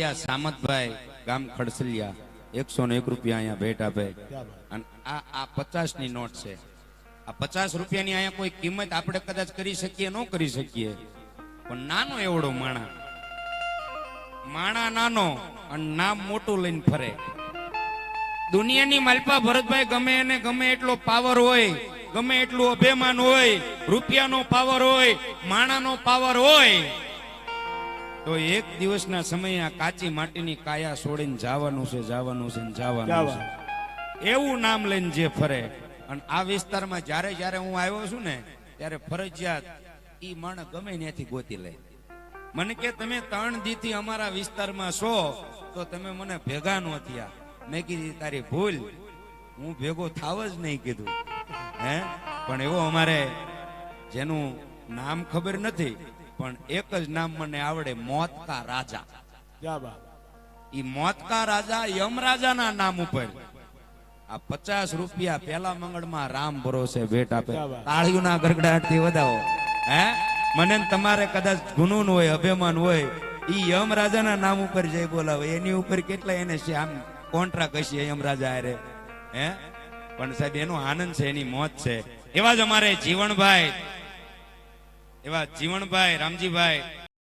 સામતભાઈ ગામ ખડસલિયા, એકસો ને એક રૂપિયા અહીંયા ભેટ આપે. અને આ આ પચાસની નોટ છે. આ પચાસ રૂપિયાની અહીંયા કોઈ કિંમત આપણે કદાચ કરી શકીએ, ન કરી શકીએ. પણ નાનો એવડો માણા. માણા નાનો અને નામ મોટું લઈને ફરે. દુનિયાની માલપા ભરતભાઈ ગમે એને ગમે એટલો પાવર હોય, ગમે એટલું અભિમાન હોય, રૂપિયાનો પાવર હોય, માણાનો પાવર હોય. તો એક દિવસના સમયે આ કાચી માટીની કાયા છોડીને જવાનું છે જવાનું છે ને જવાનું છે. એવું નામ લઈને જે ફરે. અને આ વિસ્તારમાં જ્યારે જ્યારે હું આવ્યો છું ને ત્યારે ફરજિયાત ઈ માણસ ગમે ત્યાંથી ગોતી લે. મને કે તમે ત્રણ દીથી અમારા વિસ્તારમાં છો તો તમે મને ભેગા નો થયા. મેં કીધી તારી ભૂલ. હું ભેગો થાવ જ નહીં કીધું. હે? પણ એવો અમારે જેનું નામ ખબર નથી પણ એક જ નામ મને આવડે મોત કા રાજા ઈ મોત કા રાજા ના નામ ઉપર. આ પચાસ રૂપિયા પેલા મંગળમાં રામ ભરોસે ભેટ આપે. તાળીઓના ગરગડાટથી વધાવો. હે? મને ને તમારે કદાચ ગુનૂન હોય અભિમાન હોય ઈ ના નામ ઉપર જઈ બોલાવે. એની ઉપર કેટલા એને છે? આમ કોન્ટ્રાક્ટ હશે યમ રાજા અરે હે? પણ સાહેબ એનો આનંદ છે એની મોત છે. એવા જ અમારે જીવણભાઈ એવા જીવણભાઈ રામજીભાઈ